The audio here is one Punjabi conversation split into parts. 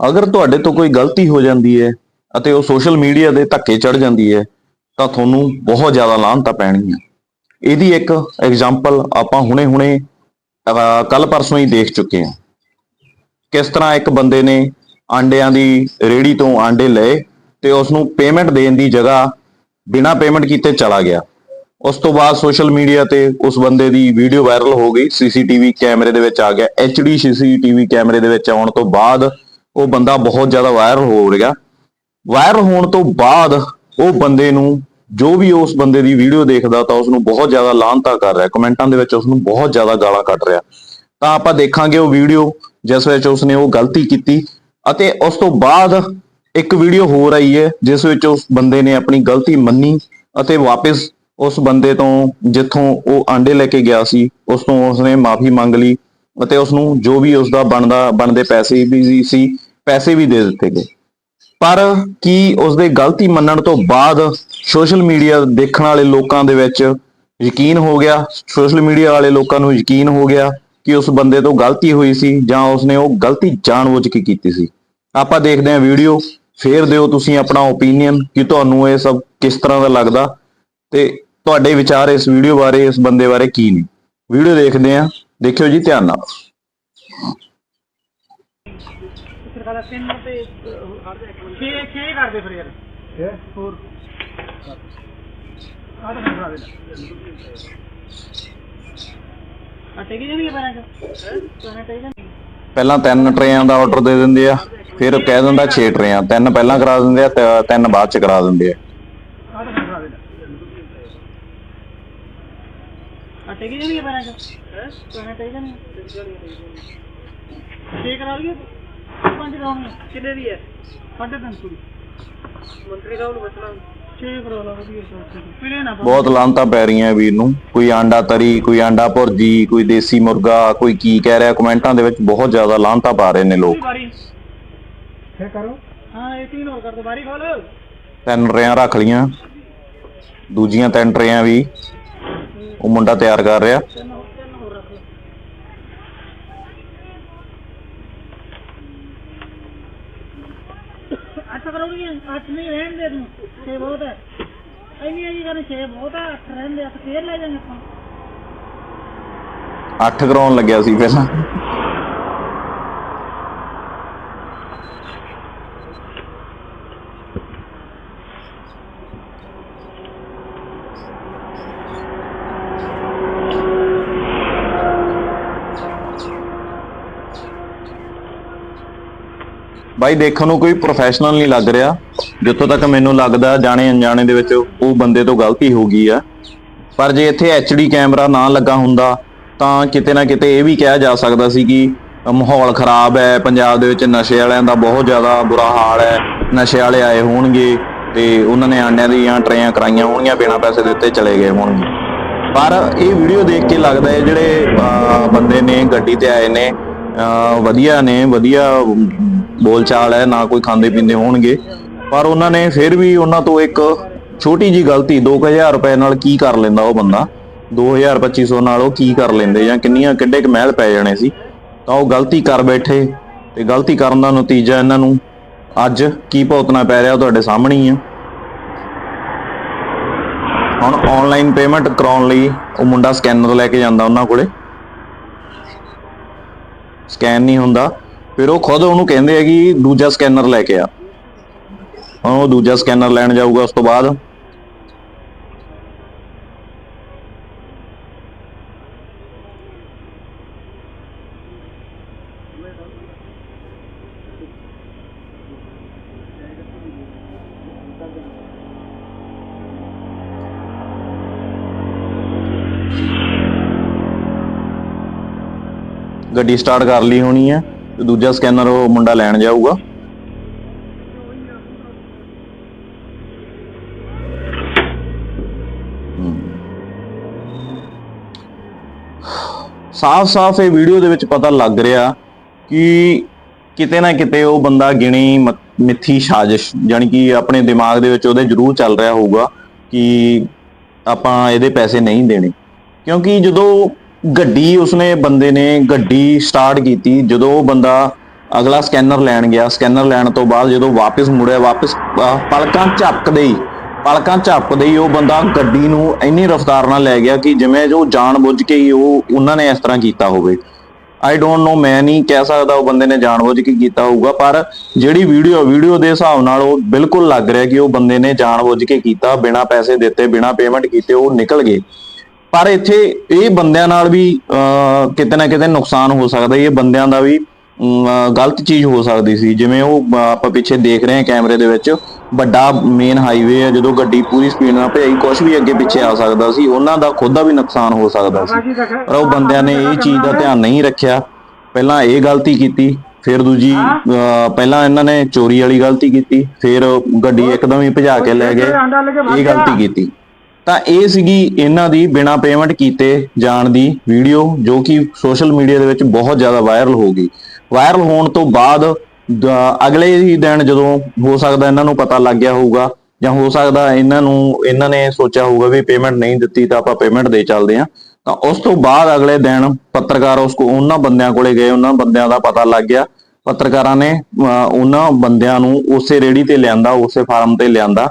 ਅਗਰ ਤੁਹਾਡੇ ਤੋਂ ਕੋਈ ਗਲਤੀ ਹੋ ਜਾਂਦੀ ਹੈ ਅਤੇ ਉਹ ਸੋਸ਼ਲ ਮੀਡੀਆ ਦੇ ਧੱਕੇ ਚੜ ਜਾਂਦੀ ਹੈ, ਤਾਂ ਤੁਹਾਨੂੰ ਬਹੁਤ ਜ਼ਿਆਦਾ ਲਾਹਨਤਾਂ ਪੈਣਗੀਆਂ। ਇਹਦੀ ਇੱਕ ਐਗਜ਼ਾਮਪਲ ਆਪਾਂ ਹੁਣੇ-ਹੁਣੇ ਕੱਲ ਪਰਸੋਂ ਹੀ ਦੇਖ ਚੁੱਕੇ ਹਾਂ। ਕਿਸ ਤਰ੍ਹਾਂ ਇੱਕ ਬੰਦੇ ਨੇ ਆਂਡਿਆਂ ਦੀ ਰੇੜੀ ਤੋਂ ਆਂਡੇ ਲਏ ਤੇ ਉਸ ਨੂੰ ਪੇਮੈਂਟ ਦੇਣ ਦੀ ਜਗ੍ਹਾ ਬਿਨਾਂ ਪੇਮੈਂਟ ਕੀਤੇ ਚਲਾ ਗਿਆ। ਉਸ ਤੋਂ ਬਾਅਦ ਸੋਸ਼ਲ ਮੀਡੀਆ ਤੇ ਉਸ ਬੰਦੇ ਦੀ ਵੀਡੀਓ ਵਾਇਰਲ ਹੋ ਗਈ। ਸੀਸੀਟੀਵੀ ਕੈਮਰੇ ਦੇ ਵਿੱਚ ਆ ਗਿਆ। ਐਚਡੀ ਸੀਸੀਟੀਵੀ ਕੈਮਰੇ ਦੇ ਵਿੱਚ ਆਉਣ ਤੋਂ ਬਾਅਦ ਉਹ ਬੰਦਾ ਬਹੁਤ ਜ਼ਿਆਦਾ ਵਾਇਰਲ ਹੋ ਰਿਹਾ। ਵਾਇਰਲ ਹੋਣ ਤੋਂ ਬਾਅਦ ਉਹ ਬੰਦੇ ਨੂੰ ਜੋ ਵੀ ਉਸ ਬੰਦੇ ਦੀ ਵੀਡੀਓ ਦੇਖਦਾ ਤਾਂ ਉਸ ਨੂੰ ਬਹੁਤ ਜ਼ਿਆਦਾ ਲਾਹਨਤਾ ਕਰ ਰਿਹਾ। ਕਮੈਂਟਾਂ ਦੇ ਵਿੱਚ ਉਸ ਨੂੰ ਬਹੁਤ ਜ਼ਿਆਦਾ ਗਾਲਾਂ ਕੱਢ ਰਿਹਾ। ਤਾਂ ਆਪਾਂ ਦੇਖਾਂਗੇ ਉਹ ਵੀਡੀਓ ਜਿਸ ਵਿੱਚ ਉਸਨੇ ਉਹ ਗਲਤੀ ਕੀਤੀ ਅਤੇ ਉਸ ਤੋਂ ਬਾਅਦ ਇੱਕ ਵੀਡੀਓ ਹੋ ਰਹੀ ਹੈ ਜਿਸ ਵਿੱਚ ਉਸ ਬੰਦੇ ਨੇ ਆਪਣੀ ਗਲਤੀ ਮੰਨੀ ਅਤੇ ਵਾਪਸ ਉਸ ਬੰਦੇ ਤੋਂ ਜਿੱਥੋਂ ਉਹ ਆਂਡੇ ਲੈ ਕੇ ਗਿਆ ਸੀ, ਉਸ ਤੋਂ ਉਸਨੇ ਮਾਫੀ ਮੰਗ ਲਈ ਅਤੇ ਉਸ ਨੂੰ ਜੋ ਵੀ ਉਸ ਦਾ ਬਣਦਾ, ਬਣਦੇ ਪੈਸੇ ਵੀ ਸੀ ਪੈਸੇ ਵੀ ਦੇ ਦਿੱਤੇ ਗਏ। ਪਰ ਕੀ ਉਸਦੇ ਗਲਤੀ ਮੰਨਣ ਤੋਂ ਬਾਅਦ ਸੋਸ਼ਲ ਮੀਡੀਆ ਦੇਖਣ ਵਾਲੇ ਲੋਕਾਂ ਦੇ ਵਿੱਚ ਯਕੀਨ ਹੋ ਗਿਆ? ਸੋਸ਼ਲ ਮੀਡੀਆ ਵਾਲੇ ਲੋਕਾਂ ਨੂੰ ਯਕੀਨ ਹੋ ਗਿਆ ਕਿ ਉਸ ਬੰਦੇ ਤੋਂ ਗਲਤੀ ਹੋਈ ਸੀ ਜਾਂ ਉਸਨੇ ਉਹ ਗਲਤੀ ਜਾਣਬੁੱਝ ਕੇ ਕੀਤੀ ਸੀ? ਆਪਾਂ ਦੇਖਦੇ ਹਾਂ ਵੀਡੀਓ। ਫੇਰ ਦਿਓ ਤੁਸੀਂ ਆਪਣਾ ਓਪੀਨੀਅਨ ਕਿ ਤੁਹਾਨੂੰ ਇਹ ਸਭ ਕਿਸ ਤਰ੍ਹਾਂ ਦਾ ਲੱਗਦਾ ਤੇ ਤੁਹਾਡੇ ਵਿਚਾਰ ਇਸ ਵੀਡੀਓ ਬਾਰੇ, ਇਸ ਬੰਦੇ ਬਾਰੇ ਕੀ ਨੇ। ਵੀਡੀਓ ਦੇਖਦੇ ਹਾਂ। ਦੇਖਿਓ ਜੀ, ਧਿਆਨ ਨਾਲ। ਸਰਕਾਰਾਂ ਤਿੰਨ ਤੇ 6 6 ਕਰਦੇ ਫਿਰ ਯਾਰ। ਇਹ ਹੋਰ। ਆ ਤਾਂ ਖੜਾ ਦੇ ਆ ਟੇਕੀ ਜਾਂਦੀ ਹੈ ਪੈਰਾਂ ਚ? ਪੈਰਾਂ ਟੇਕੀ ਜਾਂਦੀ ਪਹਿਲਾਂ ਤਿੰਨ ਟਰੇਆਂ ਦਾ ਆਰਡਰ ਦੇ ਦਿੰਦੇ ਆ ਫਿਰ ਕਹਿ ਦਿੰਦਾ 6 ਟਰੇਆਂ। ਤਿੰਨ ਪਹਿਲਾਂ ਕਰਾ ਦਿੰਦੇ ਆ ਤਿੰਨ ਬਾਅਦ ਚ ਕਰਾ ਦਿੰਦੇ ਆ। ਆ ਤਾਂ ਖੜਾ ਦੇ ਆ ਟੇਕੀ ਜਾਂਦੀ ਹੈ ਟੇਕੀ ਜਾਂਦੀ ਛੇ ਕਰਾ ਲਈਏ। ਬਹੁਤ ਲਾਂਤਾ ਪੈ ਰਹੀਆਂ ਵੀਰ ਨੂੰ। ਕੋਈ ਆਂਡਾ ਤਰੀ ਕੋਈ ਆਂਡਾ ਭੁਰਜੀ ਕੋਈ ਦੇਸੀ ਮੁਰਗਾ ਕੋਈ ਕੀ ਕਹਿ ਰਿਹਾ ਕਮੈਂਟਾਂ ਦੇ ਵਿੱਚ ਬਹੁਤ ਜ਼ਿਆਦਾ ਲਾਂਤਾ ਪਾ ਰਹੇ ਨੇ ਲੋਕ। ਤਿੰਨ ਰਿਆਂ ਰੱਖ ਲੀਆਂ ਦੂਜੀਆਂ ਤਿੰਨ ਰਿਆਂ ਵੀ। ਉਹ ਮੁੰਡਾ ਤਿਆਰ ਕਰ ਰਿਹਾ। ਅੱਠ ਕਰੋਗੇ ਅੱਠ ਨਹੀਂ ਰਹਿਣ ਦੇ ਤੂੰ, ਛੇ ਬਹੁਤ ਹੈ ਇੰਨੀ ਜੀ ਕਰਨ, ਛੇ ਬਹੁਤ ਹੈ ਅੱਠ ਰਹਿਣ ਦੇ ਅੱਠ ਫੇਰ ਲੈ ਜਾਵਾਂਗੇ ਆਪਾਂ। 8 ਕਰਾਉਣ ਲੱਗਿਆ ਸੀ ਪਹਿਲਾਂ। ਬਾਈ, ਦੇਖਣ ਨੂੰ ਕੋਈ ਪ੍ਰੋਫੈਸ਼ਨਲ ਨਹੀਂ ਲੱਗ ਰਿਹਾ। ਜਿੱਥੋਂ ਤੱਕ ਮੈਨੂੰ ਲੱਗਦਾ, ਜਾਣੇ ਅਣਜਾਣੇ ਦੇ ਵਿੱਚ ਉਹ ਬੰਦੇ ਤੋਂ ਗਲਤੀ ਹੋ ਗਈ ਆ। ਪਰ ਜੇ ਇੱਥੇ ਐਚਡੀ ਕੈਮਰਾ ਨਾ ਲੱਗਾ ਹੁੰਦਾ, ਤਾਂ ਕਿਤੇ ਨਾ ਕਿਤੇ ਇਹ ਵੀ ਕਿਹਾ ਜਾ ਸਕਦਾ ਸੀ ਕਿ ਮਾਹੌਲ ਖਰਾਬ ਹੈ। ਪੰਜਾਬ ਦੇ ਵਿੱਚ ਨਸ਼ੇ ਵਾਲਿਆਂ ਦਾ ਬਹੁਤ ਜ਼ਿਆਦਾ ਬੁਰਾ ਹਾਲ ਹੈ। ਨਸ਼ੇ ਵਾਲੇ ਆਏ ਹੋਣਗੇ ਤੇ ਉਹਨਾਂ ਨੇ ਆਂਡਿਆਂ ਦੀਆਂ ਟਰੇਆਂ ਕਰਾਈਆਂ ਹੋਣਗੀਆਂ, ਬਿਨਾਂ ਪੈਸੇ ਦਿੱਤੇ ਚਲੇ ਗਏ ਹੋਣਗੇ। ਪਰ ਇਹ ਵੀਡੀਓ ਦੇਖ ਕੇ ਲੱਗਦਾ ਹੈ, ਜਿਹੜੇ ਬੰਦੇ ਨੇ ਗੱਡੀ ਤੇ ਆਏ ਨੇ ਵਧੀਆ ਨੇ, ਵਧੀਆ ਬੋਲਚਾਲ ਹੈ, ਨਾ ਕੋਈ ਖਾਂਦੇ ਪੀਂਦੇ ਹੋਣਗੇ। ਪਰ ਉਹਨਾਂ ਨੇ ਫਿਰ ਵੀ ਉਹਨਾਂ ਤੋਂ ਇੱਕ ਛੋਟੀ ਜੀ ਗਲਤੀ 2000 ਰੁਪਏ ਨਾਲ ਕੀ ਕਰ ਲੈਂਦਾ ਉਹ ਬੰਦਾ? 2000 2500 ਨਾਲ ਉਹ ਕੀ ਕਰ ਲੈਂਦੇ ਜਾਂ ਕਿੰਨੀਆਂ, ਕਿੱਡੇ ਕੁ ਮਹਿਲ ਪੈ ਜਾਣੇ ਸੀ? ਤਾਂ ਉਹ ਗਲਤੀ ਕਰ ਬੈਠੇ ਤੇ ਗਲਤੀ ਕਰਨ ਦਾ ਨਤੀਜਾ ਇਹਨਾਂ ਨੂੰ ਅੱਜ ਕੀ ਭੁਗਤਣਾ ਪੈ ਰਿਹਾ ਉਹ ਤੁਹਾਡੇ ਸਾਹਮਣੇ ਹੀ ਆ। ਹੁਣ ਆਨਲਾਈਨ ਪੇਮੈਂਟ ਕਰਾਉਣ ਲਈ ਉਹ ਮੁੰਡਾ ਸਕੈਨਰ ਲੈ ਕੇ ਜਾਂਦਾ ਉਹਨਾਂ ਕੋਲੇ। ਸਕੈਨ ਨਹੀਂ ਹੁੰਦਾ। ਫਿਰ ਉਹ ਖੁਦ ਉਹਨੂੰ ਕਹਿੰਦੇ ਆ ਕਿ ਦੂਜਾ ਸਕੈਨਰ ਲੈ ਕੇ ਆ। ਉਹ ਦੂਜਾ ਸਕੈਨਰ ਲੈਣ ਜਾਊਗਾ ਉਸ ਤੋਂ ਬਾਅਦ। ਗੱਡੀ ਸਟਾਰਟ ਕਰ ਲਈ ਹੋਣੀ ਹੈ ਤੇ ਦੂਜਾ ਸਕੈਨਰ ਉਹ ਮੁੰਡਾ ਲੈਣ ਜਾਊਗਾ। ਸਾਫ਼-ਸਾਫ਼ ਇਹ ਵੀਡੀਓ ਦੇ ਵਿੱਚ ਪਤਾ ਲੱਗ ਰਿਹਾ ਕਿ ਕਿਤੇ ਨਾ ਕਿਤੇ ਉਹ ਬੰਦਾ ਗਿਣੀ ਮ- ਮਿੱਥੀ ਸਾਜ਼ਿਸ਼ ਜਾਨੀ ਕਿ ਆਪਣੇ ਦਿਮਾਗ ਦੇ ਵਿੱਚ ਉਹਦੇ ਜ਼ਰੂਰ ਚੱਲ ਰਿਹਾ ਹੋਊਗਾ ਕਿ ਆਪਾਂ ਇਹਦੇ ਪੈਸੇ ਨਹੀਂ ਦੇਣੇ। ਕਿਉਂਕਿ ਜਦੋਂ ਗੱਡੀ ਉਸਨੇ, ਬੰਦੇ ਨੇ ਗੱਡੀ ਸਟਾਰਟ ਕੀਤੀ, ਜਦੋਂ ਉਹ ਬੰਦਾ ਅਗਲਾ ਸਕੈਨਰ ਲੈਣ ਗਿਆ। ਸਕੈਨਰ ਲੈਣ ਤੋਂ ਬਾਅਦ ਜਦੋਂ ਵਾਪਸ ਮੁੜਿਆ, ਵਾਪਸ ਪਲਕਾਂ ਝਪਕਦੇ ਹੀ ਪਲਕਾਂ ਝਪਕਦੇ ਹੀ ਉਹ ਬੰਦਾ ਗੱਡੀ ਨੂੰ ਇੰਨੀ ਰਫ਼ਤਾਰ ਨਾਲ ਲੈ ਗਿਆ ਕਿ ਜਿਵੇਂ ਜੋ ਜਾਣ ਬੁੱਝ ਕੇ ਹੀ ਉਹ, ਉਹਨਾਂ ਨੇ ਇਸ ਤਰ੍ਹਾਂ ਕੀਤਾ ਹੋਵੇ। ਆਈ ਡੋਨਟ ਨੋ ਮੈਂ ਨਹੀਂ ਕਹਿ ਸਕਦਾ ਉਹ ਬੰਦੇ ਨੇ ਜਾਣਬੁੱਝ ਕੇ ਕੀਤਾ ਹੋਊਗਾ, ਪਰ ਜਿਹੜੀ ਵੀਡੀਓ ਵੀਡੀਓ ਦੇ ਹਿਸਾਬ ਨਾਲ ਉਹ ਬਿਲਕੁਲ ਲੱਗ ਰਿਹਾ ਕਿ ਉਹ ਬੰਦੇ ਨੇ ਜਾਣਬੁੱਝ ਕੇ ਕੀਤਾ, ਬਿਨਾਂ ਪੈਸੇ ਦਿੱਤੇ, ਬਿਨਾਂ ਪੇਮੈਂਟ ਕੀਤੇ ਉਹ ਨਿਕਲ ਗਏ। ਪਰ ਇੱਥੇ ਇਹ ਬੰਦਿਆਂ ਨਾਲ ਵੀ ਅਹ, ਕਿਤੇ ਨਾ ਕਿਤੇ ਨੁਕਸਾਨ ਹੋ ਸਕਦਾ ਇਹ ਬੰਦਿਆਂ ਦਾ ਵੀ ਅਹ, ਗਲਤ ਚੀਜ਼ ਹੋ ਸਕਦੀ ਸੀ। ਜਿਵੇਂ ਉਹ ਆਪਾਂ ਪਿੱਛੇ ਦੇਖ ਰਹੇ ਹਾਂ ਕੈਮਰੇ ਦੇ ਵਿੱਚ ਵੱਡਾ ਮੇਨ ਹਾਈਵੇ ਹੈ। ਜਦੋਂ ਗੱਡੀ ਪੂਰੀ ਸਪੀਡ ਨਾਲ ਭਜਾਈ ਕੁਝ ਵੀ ਅੱਗੇ ਪਿੱਛੇ ਆ ਸਕਦਾ ਸੀ। ਉਹਨਾਂ ਦਾ ਖੁਦ ਦਾ ਵੀ ਨੁਕਸਾਨ ਹੋ ਸਕਦਾ ਸੀ। ਪਰ ਉਹ ਬੰਦਿਆਂ ਨੇ ਇਹ ਚੀਜ਼ ਦਾ ਧਿਆਨ ਨਹੀਂ ਰੱਖਿਆ। ਪਹਿਲਾਂ ਇਹ ਗਲਤੀ ਕੀਤੀ ਫਿਰ ਦੂਜੀ ਅਹ, ਪਹਿਲਾਂ ਇਹਨਾਂ ਨੇ ਚੋਰੀ ਵਾਲੀ ਗਲਤੀ ਕੀਤੀ ਫਿਰ ਗੱਡੀ ਇੱਕਦਮ ਹੀ ਭਜਾ ਕੇ ਲੈ ਗਏ। ਇਹ ਗਲਤੀ ਕੀਤੀ। ਤਾਂ ਇਹ ਸੀਗੀ ਇਹਨਾਂ ਦੀ ਬਿਨਾ ਪੇਮੈਂਟ ਕੀਤੇ ਜਾਣ ਦੀ ਵੀਡੀਓ ਜੋ ਕਿ ਸੋਸ਼ਲ ਮੀਡੀਆ ਦੇ ਵਿੱਚ ਬਹੁਤ ਜ਼ਿਆਦਾ ਵਾਇਰਲ ਹੋ ਗਈ। ਵਾਇਰਲ ਹੋਣ ਤੋਂ ਬਾਅਦ ਅਗਲੇ ਹੀ ਦਿਨ ਜਦੋਂ ਹੋ ਸਕਦਾ ਇਹਨਾਂ ਨੂੰ ਪਤਾ ਲੱਗ ਗਿਆ ਹੋਊਗਾ ਜਾਂ ਹੋ ਸਕਦਾ ਇਹਨਾਂ ਨੂੰ ਇਹਨਾਂ ਨੇ ਸੋਚਿਆ ਹੋਊਗਾ ਵੀ ਪੇਮੈਂਟ ਨਹੀਂ ਦਿੱਤੀ ਤਾਂ ਆਪਾਂ ਪੇਮੈਂਟ ਦੇ ਚੱਲਦੇ ਹਾਂ। ਤਾਂ ਉਸ ਤੋਂ ਬਾਅਦ ਅਗਲੇ ਦਿਨ ਪੱਤਰਕਾਰ ਉਸ ਕੋ ਉਹਨਾਂ ਬੰਦਿਆਂ ਕੋਲੇ ਗਏ ਉਹਨਾਂ ਬੰਦਿਆਂ ਦਾ ਪਤਾ ਲੱਗ ਗਿਆ। ਪੱਤਰਕਾਰਾਂ ਨੇ ਅਹ, ਉਹਨਾਂ ਬੰਦਿਆਂ ਨੂੰ ਉਸੇ ਰੇੜੀ ਤੇ ਲਿਆਂਦਾ ਉਸੇ ਫਾਰਮ ਤੇ ਲਿਆਂਦਾ।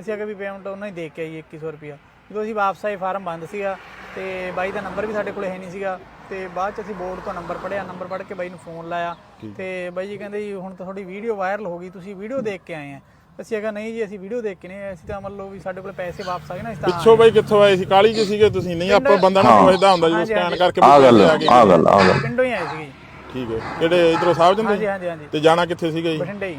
ਅਸੀਂ ਅਗੇ ਵੀ ਪੇਮੈਂਟ ਉਹਨਾਂ ਹੀ ਦੇ ਕੇ ਆਈ 2100 ਰੁਪਿਆ ਜਦੋਂ ਅਸੀਂ ਵਾਪਸ ਆਏ ਫਾਰਮ ਬੰਦ ਸੀਗਾ ਤੇ ਬਾਈ ਦਾ ਨੰਬਰ ਵੀ ਸਾਡੇ ਕੋਲੇ ਹੈ ਨਹੀਂ ਸੀਗਾ ਤੇ ਬਾਅਦ ਚ ਅਸੀਂ ਬੋਰਡ ਤੋਂ ਨੰਬਰ ਪੜਿਆ ਨੰਬਰ ਪੜ ਕੇ ਬਾਈ ਨੂੰ ਫੋਨ ਲਾਇਆ ਤੇ ਬਾਈ ਜੀ ਕਹਿੰਦੇ ਜੀ ਹੁਣ ਤਾਂ ਤੁਹਾਡੀ ਵੀਡੀਓ ਵਾਇਰਲ ਹੋ ਗਈ ਤੁਸੀਂ ਵੀਡੀਓ ਦੇਖ ਕੇ ਆਏ ਆ। ਅਸੀਂ ਅਗਾ ਨਹੀਂ ਜੀ ਅਸੀਂ ਵੀਡੀਓ ਦੇਖ ਕੇ ਨਹੀਂ ਆਏ, ਅਸੀਂ ਤਾਂ ਮੰਨ ਲਓ ਵੀ ਸਾਡੇ ਕੋਲ ਪੈਸੇ ਵਾਪਸ ਆ ਗਏ ਨਾ ਇਸ ਤਾਂ ਪਿੱਛੋਂ ਬਾਈ ਕਿੱਥੋਂ ਆਏ ਸੀ? ਕਾਲੀ ਚ ਸੀਗੇ ਤੁਸੀਂ ਨਹੀਂ ਆਪਾਂ ਬੰਦਾ ਨਾ ਪੁੱਛਦਾ ਹੁੰਦਾ ਜਦੋਂ ਸਕੈਨ। ਕਰਕੇ ਆ ਗੱਲ ਆ ਗੱਲ ਆ ਗੱਲ ਪਿੰਡੋਂ ਹੀ ਆਏ ਸੀਗੇ ਜੀ। ਠੀਕ ਹੈ। ਕਿਹੜੇ ਇਧਰੋਂ ਸਾਹਿਬ ਹਾਂਜੀ ਜੰਦੇ ਹਾਂਜੀ ਹਾਂਜੀ। ਤੇ ਜਾਣਾ ਕਿੱਥੇ ਸੀਗਾ ਜੀ? ਬਠਿੰਡੇ ਹੀ।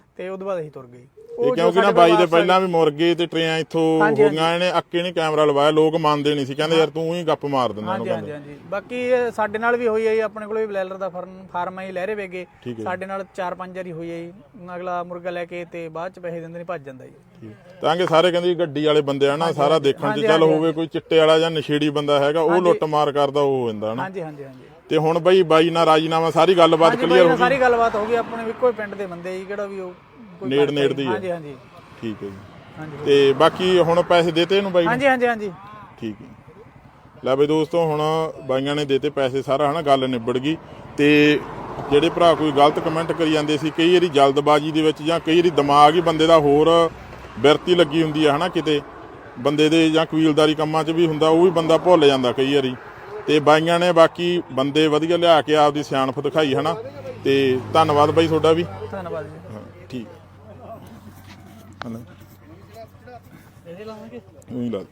ਤੇ ਉਦੋਂ ਬਾਅਦ ਅਸੀਂ ਤੁਰ ਗਏ। ਇਹ ਕਿਉਂਕਿ ਨਾ ਬਾਈ ਦੇ ਪਹਿਲਾਂ ਵੀ ਮੁਰਗੇ ਤੇ ਟਰੇਆਂ ਇੱਥੋਂ ਹੋ ਗਈਆਂ ਇਹਨੇ ਅੱਕੇ ਨਹੀਂ ਕੈਮਰਾ ਲਵਾਇਆ ਲੋਕ ਮੰਨਦੇ ਨਹੀਂ ਸੀ। ਕਹਿੰਦੇ ਯਾਰ ਤੂੰ ਹੀ ਗੱਪ ਮਾਰ ਦਿੰਦਾ ਉਹਨੂੰ ਹਾਂਜੀ ਹਾਂਜੀ ਹਾਂਜੀ। ਬਾਕੀ ਸਾਡੇ ਨਾਲ ਵੀ ਹੋਈ ਹੈ ਜੀ ਆਪਣੇ ਕੋਲ ਵੀ ਬਲੈਲਰ ਦਾ ਫਾਰਮ ਫਾਰਮ ਹੈ ਲਹਿਰੇ ਵੇਗੇ। ਸਾਡੇ ਨਾਲ 4-5 ਵਾਰੀ ਹੋਈ ਹੈ ਜੀ। ਅਗਲਾ ਮੁਰਗਾ ਲੈ ਕੇ ਤੇ ਬਾਅਦ ਚ ਪੈਸੇ ਦਿੰਦੇ ਨਹੀਂ ਭੱਜ ਜਾਂਦਾ ਜੀ। ਤਾਂ ਕਿ ਸਾਰੇ ਕਹਿੰਦੇ ਗੱਡੀ ਵਾਲੇ ਬੰਦੇ ਆ ਨਾ ਸਾਰਾ ਦੇਖਣ 'ਚ ਚੱਲ ਹੋਵੇ ਕੋਈ ਚਿੱਟੇ ਵਾਲਾ ਜਾਂ ਨਸ਼ੇੜੀ ਬੰਦਾ ਹੈਗਾ ਉਹ ਲੁੱਟ ਮਾਰ ਕਰਦਾ ਉਹ ਹੋ ਜਾਂਦਾ ਨਾ। ਹਾਂਜੀ ਹਾਂਜੀ ਹਾਂਜੀ। ਤੇ ਹੁਣ ਬਈ ਬਾਈ ਨਾਲ ਰਾਜੀਨਾਮਾ ਸਾਰੀ ਗੱਲਬਾਤ ਹਾਂਜੀ ਕਲੀਅਰ ਹੋ ਨਾਲ ਗਈ? ਸਾਰੀ ਗੱਲਬਾਤ ਹੋ ਗਈ ਆਪਣੇ ਇੱਕੋ ਹੀ ਪਿੰਡ ਦੇ ਬੰਦੇ ਜੀ ਕਿਹੜਾ ਵੀ ਉਹ ਕੋਈ ਨੇੜ ਨੇੜ। ਦੀ ਹੈ। ਹਾਂਜੀ ਹਾਂਜੀ। ਠੀਕ ਹੈ ਜੀ। ਹਾਂਜੀ ਤੇ ਬਾਕੀ ਹੁਣ ਪੈਸੇ ਦੇਤੇ ਇਹਨੂੰ ਬਾਈ ਨੂੰ? ਹਾਂਜੀ ਹਾਂਜੀ ਹਾਂਜੀ। ਠੀਕ ਹੈ। ਲੈ ਬਈ ਦੋਸਤੋ ਹੁਣ ਬਾਈਆਂ ਨੇ ਦੇਤੇ ਪੈਸੇ ਸਾਰਾ ਹਨਾ ਗੱਲ ਨਿਬੜ ਗਈ। ਤੇ ਜਿਹੜੇ ਭਰਾ ਕੋਈ ਗਲਤ ਕਮੈਂਟ ਕਰੀ ਜਾਂਦੇ ਸੀ ਕਈ ਵਾਰੀ ਜਲਦਬਾਜ਼ੀ ਦੇ ਵਿੱਚ ਜਾਂ ਕਈ ਵਾਰੀ ਦਿਮਾਗ ਹੀ ਬੰਦੇ ਦਾ ਹੋਰ ਬਿਰਤੀ ਲੱਗੀ ਹੁੰਦੀ ਹੈ ਹਨਾ ਕਿਤੇ। ਬੰਦੇ ਦੇ ਜਾਂ ਕਬੀਲਦਾਰੀ ਕੰਮਾਂ 'ਚ ਵੀ ਹੁੰਦਾ ਉਹ ਵੀ ਬੰਦਾ ਭੁੱਲ ਜਾਂਦਾ ਕਈ ਵਾਰੀ। ਤੇ ਬਾਈਆਂ ਨੇ ਬਾਕੀ ਬੰਦੇ ਵਧੀਆ ਲਿਆ ਕੇ ਆਪਦੀ ਸਿਆਣਪ ਦਿਖਾਈ ਹਨਾ? ਤੇ ਧੰਨਵਾਦ ਬਾਈ ਤੁਹਾਡਾ ਵੀ। ਧੰਨਵਾਦ ਜੀ। ਹਾਂ, ਠੀਕ। ਹਨਾ? ਉਹੀ ਲਾ।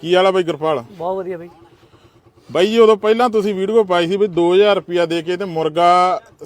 ਕੀ ਵਾਲਾ ਬਾਈ ਗੁਰਪਾਲ? ਬਹੁਤ ਵਧੀਆ ਬਾਈ। ਬਾਈ ਜੀ ਉਦੋਂ ਪਹਿਲਾਂ ਤੁਸੀਂ ਵੀਡੀਓ ਪਾਈ ਸੀ ਵੀ 2000 ਰੁਪਿਆ ਦੇ ਕੇ ਤੇ ਮੁਰਗਾ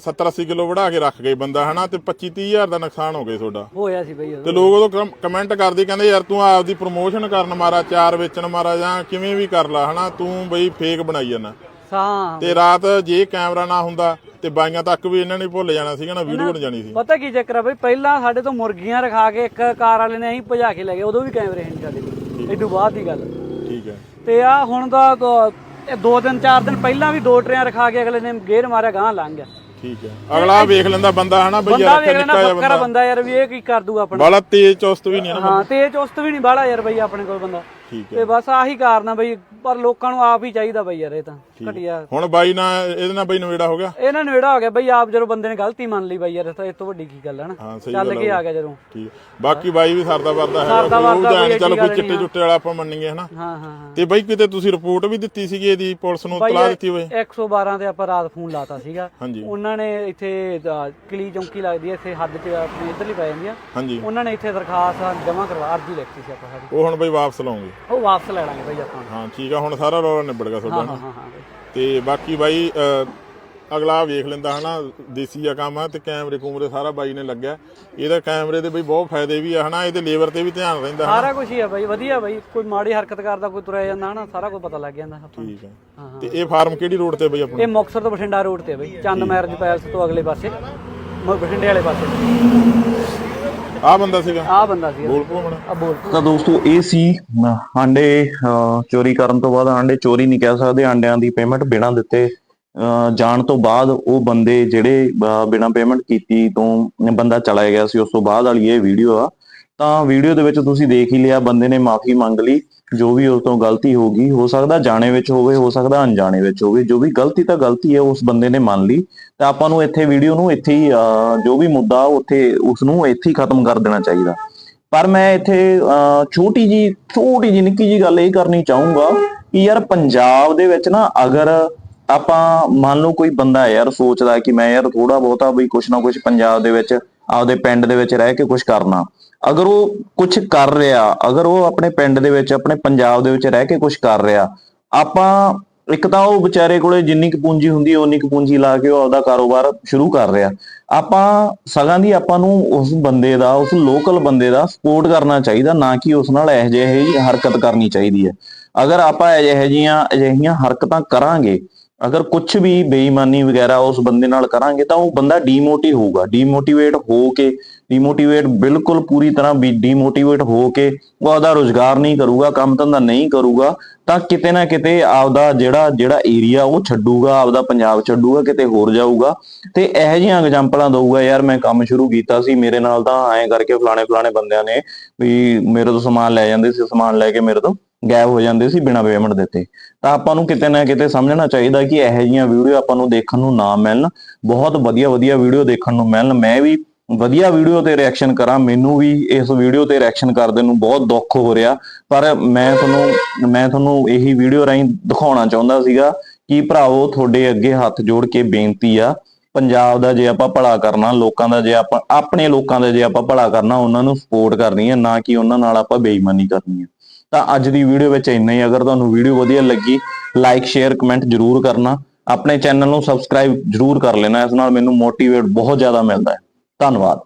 70 80 ਕਿਲੋ ਵੜਾ ਕੇ ਰੱਖ ਗਏ ਬੰਦਾ ਹਨਾ? ਤੇ 25 30 ਹਜ਼ਾਰ ਦਾ ਨੁਕਸਾਨ ਹੋ ਗਿਆ ਤੁਹਾਡਾ। ਹੋਇਆ ਸੀ ਬਾਈ ਤੇ ਲੋਕ ਉਦੋਂ ਕਮੈਂਟ ਕਰਦੇ ਕਹਿੰਦੇ ਯਾਰ ਤੂੰ ਆਪਦੀ ਪ੍ਰੋਮੋਸ਼ਨ ਕਰਨ ਮਾਰਾ ਚਾਰ ਵੇਚਣ ਮਾਰਾ ਜਾਂ ਕਿਵੇਂ ਵੀ ਕਰ ਲਾ ਹਨਾ? ਤੂੰ ਬਈ ਫੇਕ ਬਣਾਈ ਜਾਂਦਾ। ਹਾਂ। ਤੇ ਰਾਤ ਜੇ ਕੈਮਰਾ ਨਾ ਹੁੰਦਾ ਤੇ ਬਾਈਆਂ ਤੱਕ ਵੀ ਇਹਨਾਂ ਨੇ ਭੁੱਲ ਜਾਣਾ ਸੀਗਾ ਨਾ ਵੀਡੀਓ ਬਣ ਜਾਣੀ ਸੀ। ਪਤਾ ਕੀ ਚੱਕਰ ਆ ਬਈ ਪਹਿਲਾਂ ਸਾਡੇ ਤੋਂ ਮੁਰਗੀਆਂ ਰਖਾ ਕੇ ਇੱਕ ਕਾਰ ਵਾਲੇ ਨੇ ਅਸੀਂ ਭਜਾ ਕੇ ਲੈ ਗਏ ਉਦੋਂ ਵੀ ਕੈਮਰੇ ਨਹੀਂ ਸਾਡੇ ਕੋਲ। ਇਦੋਂ ਬਾਅਦ ਦੀ ਗੱਲ। ਠੀਕ ਹੈ। ਤੇ ਆ ਹੁਣ ਦਾ ਦੋ- ਇਹ ਦੋ ਦਿਨ ਚਾਰ ਦਿਨ ਪਹਿਲਾਂ ਵੀ ਦੋ ਟਰੇਆਂ ਰਖਾ ਕੇ ਅਗਲੇ ਨੇ ਗੇਰ ਮਾਰਿਆ ਗਾਂ ਲੰਘ ਗਿਆ। ਠੀਕ ਹੈ। ਅਗਲਾ ਵੇਖ ਲੈਂਦਾ ਬੰਦਾ ਹਨਾ ਬਈ ਬੰਦਾ ਯਾਰ ਵੇਖ ਲੈਣਾ ਨਿੱਕਾ ਜਿਹਾ ਬੱਕਰਾ ਬੰਦਾ। ਬੰਦਾ ਯਾਰ ਵੀ ਇਹ ਕੀ ਕਰ ਦੂ ਆਪਣਾ। ਬਾਲਾ ਤੇਜ਼ ਚੁਸਤ ਵੀ ਨਹੀਂ ਨਾ ਹਾਂ ਤੇ ਇਹ ਚੁਸਤ ਵੀ ਨਹੀਂ ਬਾਹਲਾ ਯਾਰ ਬਈ ਆਪਣੇ ਕੋਲ ਬੰਦਾ। ਠੀਕ ਹੈ। ਤੇ ਬਸ ਆਹੀ ਕਾਰਨ ਆ ਬਈ ਪਰ ਲੋਕਾਂ ਨੂੰ ਆਪ ਹੀ ਚਾਹੀਦਾ ਬਈ ਯਾਰ ਇਹ ਤਾਂ ਘਟਿਆ। ਹੁਣ ਬਾਈ ਨਾਲ ਇਹਦੇ ਨਾਲ ਬਾਈ ਨਵੇੜਾ ਹੋ ਗਿਆ? ਇਹਨਾਂ ਨੇੜਾ ਹੋ ਗਿਆ ਬਈ ਆਪ ਜਦੋਂ ਬੰਦੇ ਨੇ ਗਲਤੀ ਮੰਨ ਲਈ ਬਈ ਯਾਰ ਇਹ ਤਾਂ ਇਹ ਤੋਂ ਵੱਡੀ ਕੀ ਗੱਲ ਹੈ ਨਾ? ਹਾਂ ਸਹੀ ਚੱਲ ਕੇ ਆ ਗਿਆ ਜਦੋਂ। ਠੀਕ ਹੈ। ਬਾਕੀ ਬਾਈ ਵੀ ਸਰਦਾ ਵਰਦਾ ਹੈ ਸਰਦਾ ਵਰਦਾ ਐਡੀ ਚਲੋ ਕੋਈ ਗੱਲ ਚਿੱਟੇ ਨਹੀਂ ਚੁੱਟੇ ਵਾਲਾ ਆਪਾਂ ਮੰਨੀਏ ਹਨਾ? ਹਾਂ ਹਾਂ ਹਾਂ। ਤੇ ਬਾਈ ਕਿਤੇ ਤੁਸੀਂ ਰਿਪੋਰਟ ਵੀ ਦਿੱਤੀ ਸੀਗੀ ਇਹਦੀ ਪੁਲਿਸ ਨੂੰ ਬਾਈ ਤਲਾ ਦਿੱਤੀ ਹੋਏ 112 ਤੇ ਆਪਾਂ ਰਾਤ ਫੋਨ ਲਾਤਾ ਸੀਗਾ। ਹਾਂਜੀ। ਉਹਨਾਂ ਨੇ ਇੱਥੇ ਅ, ਕਿਲੀ ਚੌਂਕੀ ਲੱਗਦੀ ਹੈ ਇੱਥੇ ਹੱਦ 'ਚ ਆਪਣੀ ਇੱਧਰਲੀ ਪੈ ਜਾਂਦੀ ਆ। ਹਾਂਜੀ। ਉਹਨਾਂ ਨੇ ਇੱਥੇ ਦਰਖਾਸਤ ਜਮ੍ਹਾਂ ਕਰਵਾ ਅਰਜੀ ਲਿਖਤੀ ਸੀ ਆਪਾਂ ਸਾਡੀ। ਉਹ ਹੁਣ ਬਾਈ ਵਾਪਸ ਲਾਉਂਗੇ। ਉਹ ਵਾਪਸ ਲੈ ਲਾਂਗੇ ਬਈ ਆਪਾਂ। ਹਾਂ ਠੀਕ ਆ ਹੁਣ ਸਾਰਾ ਰੌਲਾ ਨਿਬੜ ਗਿਆ ਤੁਹਾਡਾ ਹਾਂ ਹਾਂ ਹਾਂ ਬਈ। ਤੇ ਬਾਕੀ ਬਾਈ ਅਗਲਾ ਵੇਖ ਲੈਂਦਾ ਹਨਾ ਦੇਸੀ ਆ ਕੰਮ ਆ ਤੇ ਕੈਮਰੇ ਕੂਮਰੇ ਸਾਰਾ ਬਾਈ ਨੇ ਲੱਗਿਆ। ਇਹਦਾ ਕੈਮਰੇ ਦੇ ਬਈ ਬਹੁਤ ਫਾਇਦੇ ਵੀ ਆ ਹਨਾ ਇਹਦੇ ਲੇਬਰ ਤੇ ਵੀ ਧਿਆਨ ਰਹਿੰਦਾ ਸਾਰਾ ਕੁਝ ਹੀ ਆ ਬਈ ਵਧੀਆ ਬਈ। ਕੋਈ ਮਾੜੀ ਹਰਕਤ ਕਰਦਾ ਕੋਈ ਤੁਰਿਆ ਜਾਂਦਾ ਹਨਾ ਸਾਰਾ ਕੁਝ ਪਤਾ ਲੱਗ ਜਾਂਦਾ ਆਪਾਂ ਨੂੰ। ਠੀਕ ਆ। ਤੇ ਇਹ ਫਾਰਮ ਕਿਹੜੀ ਰੋਡ ਤੇ ਬਈ ਆਪਣਾ? ਇਹ ਮੁਕਤਸਰ ਤੋਂ ਬਠਿੰਡਾ ਰੋਡ ਤੇ ਆ ਬਈ ਚੰਦ ਮੈਰਜ ਪੈਲਸ ਤੋਂ ਅਗਲੇ ਪਾਸੇ ਮ- ਬਠਿੰਡੇ ਵਾਲੇ ਪਾਸੇ। ਆ ਬੰਦਾ ਸੀਗਾ। ਆਹ ਬੰਦਾ ਸੀ ਬੋਲ ਪੋ ਮਣਾ ਆ ਬੋਲ ਤਾਂ ਦੋਸਤੋ ਇਹ ਸੀ ਆਂਡੇ ਅਹ, ਚੋਰੀ ਕਰਨ ਤੋਂ ਬਾਅਦ ਆਂਡੇ ਚੋਰੀ ਨਹੀਂ ਕਹਿ ਸਕਦੇ ਆਂਡਿਆਂ ਦੀ ਪੇਮੈਂਟ ਬਿਨਾਂ ਦਿੱਤੇ ਅਹ, ਜਾਣ ਤੋਂ ਬਾਅਦ ਉਹ ਬੰਦੇ ਜਿਹੜੇ ਬਿਨਾਂ ਪੇਮੈਂਟ ਕੀਤੀ ਤੋਂ ਬੰਦਾ ਚਲਾ ਗਿਆ ਸੀ। ਉਸ ਤੋਂ ਬਾਅਦ ਵਾਲੀ ਇਹ ਵੀਡੀਓ ਆ ਤਾਂ ਵੀਡੀਓ ਦੇ ਵਿੱਚ ਤੁਸੀਂ ਦੇਖ ਹੀ ਲਿਆ ਬੰਦੇ ਨੇ ਮਾਫੀ ਮੰਗ ਲਈ ਜੋ ਵੀ ਉਸ ਤੋਂ ਗਲਤੀ ਹੋ ਗਈ ਹੋ ਸਕਦਾ ਜਾਣੇ ਵਿੱਚ ਹੋਵੇ ਹੋ ਸਕਦਾ ਅਣਜਾਣੇ ਵਿੱਚ ਹੋਵੇ ਜੋ ਵੀ ਗਲਤੀ ਤਾਂ ਗਲਤੀ ਹੈ ਉਸ ਬੰਦੇ ਨੇ ਮੰਨ ਲਈ ਤਾਂ ਆਪਾਂ ਨੂੰ ਇੱਥੇ ਵੀਡੀਓ ਨੂੰ ਇੱਥੇ ਹੀ ਜੋ ਵੀ ਮੁੱਦਾ ਉੱਥੇ ਉਸ ਨੂੰ ਇੱਥੇ ਹੀ ਖਤਮ ਕਰ ਦੇਣਾ ਚਾਹੀਦਾ। ਪਰ ਮੈਂ ਇੱਥੇ ਅਹ, ਛੋਟੀ ਜੀ ਛੋਟੀ ਜੀ ਨਿੱਕੀ ਜੀ ਗੱਲ ਇਹ ਕਰਨੀ ਚਾਹੂੰਗਾ ਕਿ ਯਾਰ ਪੰਜਾਬ ਦੇ ਵਿੱਚ ਨਾ ਅਗਰ ਆਪਾਂ ਮੰਨ ਲਓ ਕੋਈ ਬੰਦਾ ਯਾਰ ਸੋਚਦਾ ਕਿ ਮੈਂ ਯਾਰ ਥੋੜਾ ਬਹੁਤਾ ਵੀ ਕੁਛ ਨਾ ਕੁਛ ਪੰਜਾਬ ਦੇ ਵਿੱਚ ਆਪਦੇ ਪਿੰਡ ਦੇ ਵਿੱਚ ਰਹਿ ਕੇ ਕੁਛ ਕਰਨਾ। ਅਗਰ ਉਹ ਕੁਛ ਕਰ ਰਿਹਾ, ਅਗਰ ਉਹ ਆਪਣੇ ਪਿੰਡ ਦੇ ਵਿੱਚ, ਆਪਣੇ ਪੰਜਾਬ ਦੇ ਵਿੱਚ ਰਹਿ ਕੇ ਕੁਛ ਕਰ ਰਿਹਾ, ਆਪਾਂ ਇੱਕ ਤਾਂ ਉਹ ਵਿਚਾਰੇ ਕੋਲੇ ਜਿੰਨੀ ਕੁ ਪੂੰਜੀ ਹੁੰਦੀ ਹੈ ਉਨੀ ਕੁ ਪੂੰਜੀ ਲਾ ਕੇ ਉਹ ਆਪਦਾ ਕਾਰੋਬਾਰ ਸ਼ੁਰੂ ਕਰ ਰਿਹਾ। ਆਪਾਂ ਸਗਾਂ ਦੀ ਆਪਾਂ ਨੂੰ ਉਸ ਬੰਦੇ ਦਾ, ਉਸ ਲੋਕਲ ਬੰਦੇ ਦਾ ਸਪੋਰਟ ਕਰਨਾ ਚਾਹੀਦਾ, ਨਾ ਕਿ ਉਸ ਨਾਲ ਇਹੋ ਜਿਹੀ ਹਰਕਤ ਕਰਨੀ ਚਾਹੀਦੀ ਹੈ। ਅਗਰ ਆਪਾਂ ਇਹ ਜਿਹੀਆਂ, ਅਜਿਹੀਆਂ ਹਰਕਤਾਂ ਕਰਾਂਗੇ ਅਗਰ ਕੁਝ ਵੀ ਬੇਈਮਾਨੀ ਵਗੈਰਾ ਉਸ ਬੰਦੇ ਨਾਲ ਕਰਾਂਗੇ ਤਾਂ ਉਹ ਬੰਦਾ ਡੀਮੋਟਿਵ ਹੋਊਗਾ। ਡੀਮੋਟੀਵੇਟ ਹੋ ਕੇ ਡੀਮੋਟੀਵੇਟ ਬਿਲਕੁਲ ਪੂਰੀ ਤਰ੍ਹਾਂ ਵੀ ਡੀਮੋਟੀਵੇਟ ਹੋ ਕੇ ਉਹ ਆਪਦਾ ਰੋਜ਼ਗਾਰ ਨਹੀਂ ਕਰੂਗਾ, ਕੰਮ ਧੰਦਾ ਨਹੀਂ ਕਰੂਗਾ, ਤਾਂ ਕਿਤੇ ਨਾ ਕਿਤੇ ਆਪਦਾ ਜਿਹੜਾ ਜਿਹੜਾ ਏਰੀਆ ਉਹ ਛੱਡੂਗਾ, ਆਪਦਾ ਪੰਜਾਬ ਛੱਡੂਗਾ, ਕਿਤੇ ਹੋਰ ਜਾਊਗਾ। ਤੇ ਇਹੋ ਜਿਹੀਆਂ ਐਗਜ਼ਾਮਪਲਾਂ ਦਊਗਾ, ਯਾਰ ਮੈਂ ਕੰਮ ਸ਼ੁਰੂ ਕੀਤਾ ਸੀ, ਮੇਰੇ ਨਾਲ ਤਾਂ ਐਂ ਕਰਕੇ ਫਲਾਣੇ ਫਲਾਣੇ ਬੰਦਿਆਂ ਨੇ ਵੀ ਮੇਰੇ ਤੋਂ ਸਮਾਨ ਲੈ ਜਾਂਦੇ ਸੀ, ਸਮਾਨ ਲੈ ਕੇ ਮੇਰੇ ਤੋਂ ਗਾਇਬ ਹੋ ਜਾਂਦੇ ਸੀ ਬਿਨਾਂ ਪੇਮੈਂਟ ਦਿੱਤੇ। ਤਾਂ ਆਪਾਂ ਨੂੰ ਕਿਤੇ ਨਾ ਕਿਤੇ ਸਮਝਣਾ ਚਾਹੀਦਾ ਕਿ ਇਹੋ ਜਿਹੀਆਂ ਵੀਡੀਓ ਆਪਾਂ ਨੂੰ ਦੇਖਣ ਨੂੰ ਨਾ ਮਿਲਣ। ਬਹੁਤ ਵਧੀਆ ਵਧੀਆ ਵੀਡੀਓ ਦੇਖਣ ਨੂੰ ਮਿਲਣ। ਮੈਂ ਵੀ ਵਧੀਆ ਵੀਡੀਓ ਤੇ ਰਿਐਕਸ਼ਨ ਕਰਾਂ। ਮੈਨੂੰ ਵੀ ਇਸ ਵੀਡੀਓ ਤੇ ਰਿਐਕਸ਼ਨ ਕਰਦੇ ਨੂੰ ਬਹੁਤ ਦੁੱਖ ਹੋ ਰਿਹਾ। ਪਰ ਮੈਂ ਤੁਹਾਨੂੰ ਮੈਂ ਤੁਹਾਨੂੰ ਇਹੀ ਵੀਡੀਓ ਰਾਹੀਂ ਦਿਖਾਉਣਾ ਚਾਹੁੰਦਾ ਸੀਗਾ ਕਿ ਭਰਾਵੋ, ਤੁਹਾਡੇ ਅੱਗੇ ਹੱਥ ਜੋੜ ਕੇ ਬੇਨਤੀ ਆ। ਪੰਜਾਬ ਦਾ ਜੇ ਆਪਾਂ ਭਲਾ ਕਰਨਾ, ਲੋਕਾਂ ਦਾ ਜੇ ਆਪਾਂ, ਆਪਣੇ ਲੋਕਾਂ ਦਾ ਜੇ ਆਪਾਂ ਭਲਾ ਕਰਨਾ, ਉਹਨਾਂ ਨੂੰ ਸਪੋਰਟ ਕਰਨੀ ਹੈ ਨਾ ਕਿ ਉਹਨਾਂ ਨਾਲ ਆਪਾਂ ਬੇਈਮਾਨੀ ਕਰਨੀ ਹੈ ਤਾਂ ਅੱਜ ਦੀ ਵੀਡੀਓ ਵਿੱਚ ਇੰਨਾ ਹੀ। ਅਗਰ ਤੁਹਾਨੂੰ ਵੀਡੀਓ ਵਧੀਆ ਲੱਗੀ ਲਾਈਕ ਸ਼ੇਅਰ ਕਮੈਂਟ ਜਰੂਰ ਕਰਨਾ। ਆਪਣੇ ਚੈਨਲ ਨੂੰ ਸਬਸਕ੍ਰਾਈਬ ਜਰੂਰ ਕਰ ਲੈਣਾ। ਇਸ ਨਾਲ ਮੈਨੂੰ ਮੋਟੀਵੇਟ ਬਹੁਤ ਜ਼ਿਆਦਾ ਮਿਲਦਾ ਹੈ। ਧੰਨਵਾਦ।